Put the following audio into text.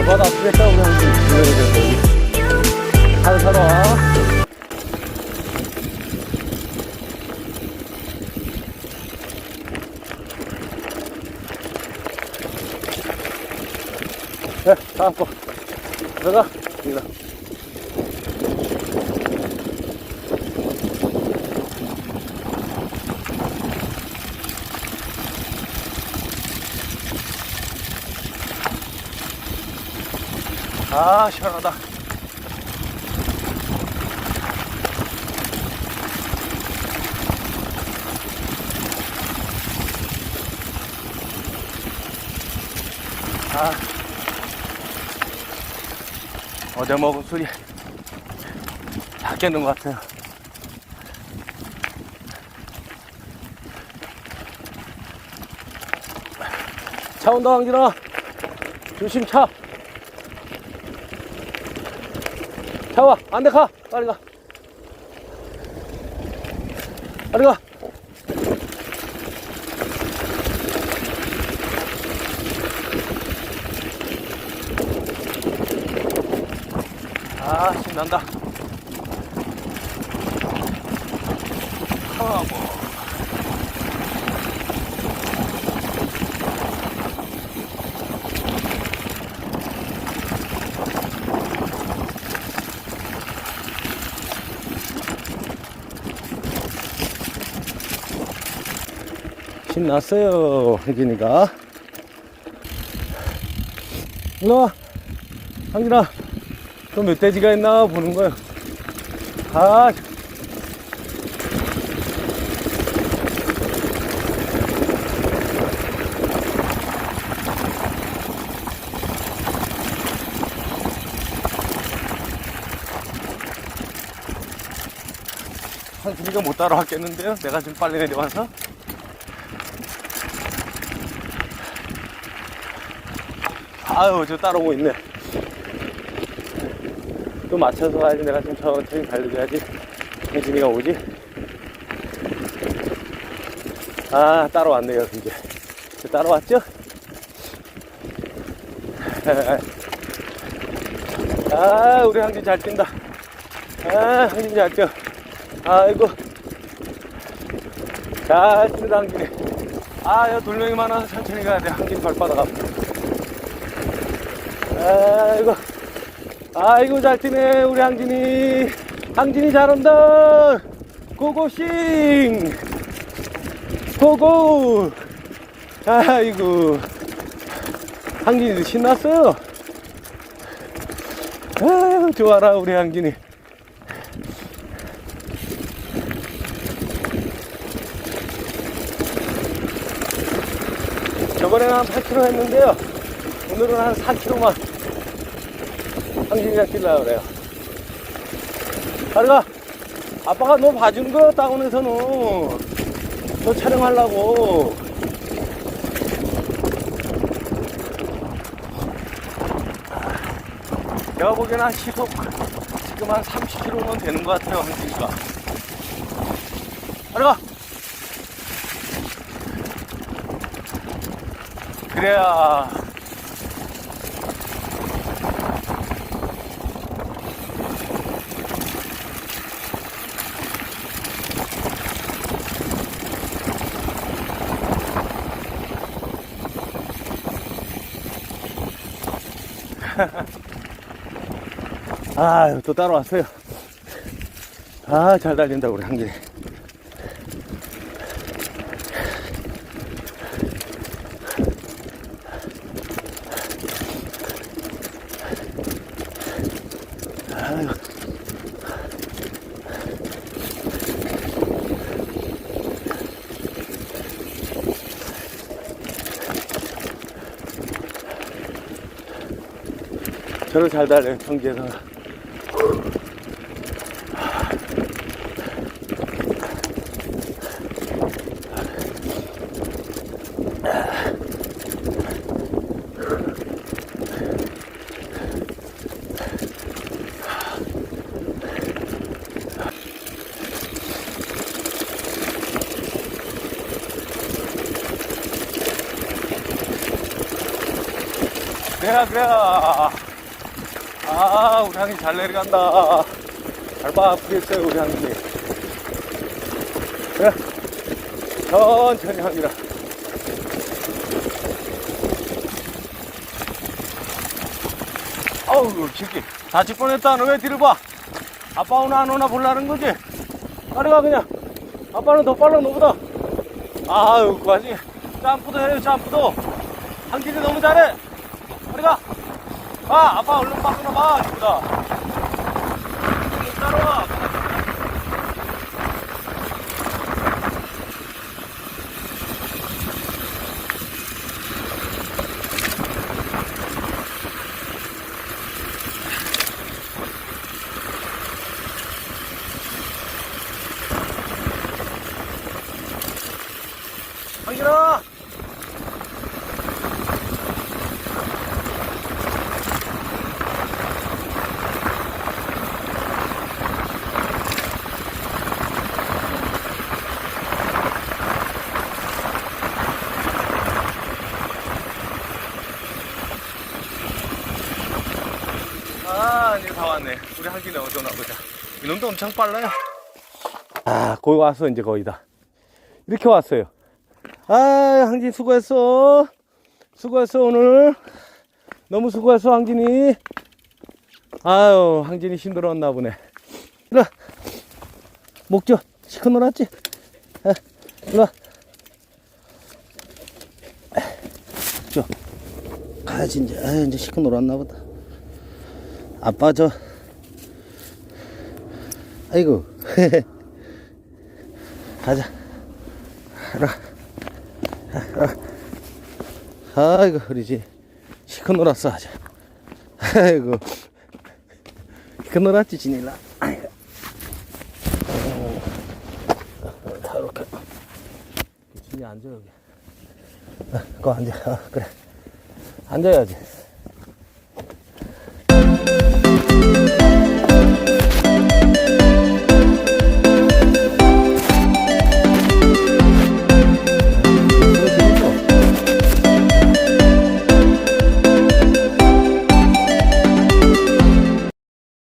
발바닥 아프겠다, 한 번. 잘 살아. 네, 다 안고. 들어가. 들어가. 아, 시원하다. 아. 어제 먹은 술이 다 깼는 것 같아요. 차 온다, 강진아. 조심 차. 차 와. 안 돼, 가. 빨리 가. 빨리 가. 아, 신난다. 하고. 신났어요, 혜진이가. 일로 와. 황진아. 또 멧돼지가 있나 보는 거예요. 아, 한순이가 못 따라왔겠는데요? 내가 지금 빨리 내려와서. 아유, 저 따라오고 있네. 또 맞춰서 가야지. 내가 좀 천천히 달려줘야지. 혜진이가 오지. 아, 따라왔네요, 이제. 저 따라왔죠? 아, 우리 항진 잘 뛴다. 아, 항진 잘 뛰어. 아이고. 잘 뛴다, 항진이. 아, 여 돌멩이 많아서 천천히 가야 돼. 항진 발바닥 아파. 아이고. 아이고, 잘 뛰네, 우리 항진이. 항진이 잘한다. 고고싱. 고고. 아이고. 항진이도 신났어요. 아유, 좋아라, 우리 항진이. 저번에는 한 8km 했는데요. 오늘은 한 4km만 항진이가 뛰려고 그래요. 가르가 아빠가 너 봐준 거 다운에서는 너 촬영하려고. 내가 보기에는 한 시속 지금 한 30km면 되는 것 같아요 항진이가. 가르가! 그래야 아, 또 따라왔어요. 아, 잘 달린다, 우리 한길 저를 잘 달려요, 경기에서. 그래야, 그래야. 아, 우리 항이 잘 내려간다. 밟아 아프겠어요, 우리 항이. 그래. 천천히 항이라. 아우, 새끼. 다칠 뻔했다. 너 왜 뒤를 봐? 아빠 오나 안 오나 볼라는 거지? 빨리 가, 그냥. 아빠는 더 빨라, 너보다. 아유, 그 와중에. 점프도 해요, 점프도. 한길이 너무 잘해. 빨리 가. 가, 아빠 얼른 바꾸나 봐, 이보다. 따라와. 한길아! 아, 이제 다 왔네. 우리 한길이 어디나 보자. 이놈도 엄청 빨라요. 아, 거기 왔어, 이제 거의 다. 이렇게 왔어요. 아, 항진 수고했어. 수고했어, 오늘. 너무 수고했어, 항진이. 아유, 항진이 힘들었나 보네. 일로 와. 목조, 시커 놀았지? 아, 일로 와. 저, 가야지, 이제. 아, 이제 시커 놀았나 보다. 아빠, 저. 아이고. 가자. 아이고 우리 집 시커 놀았어 아주. 아이고. 시커 놀았지 지닐라. 아이고. 어, 다 이렇게. 진이 앉아 여기. 어, 거 앉아. 어, 그래. 앉아야지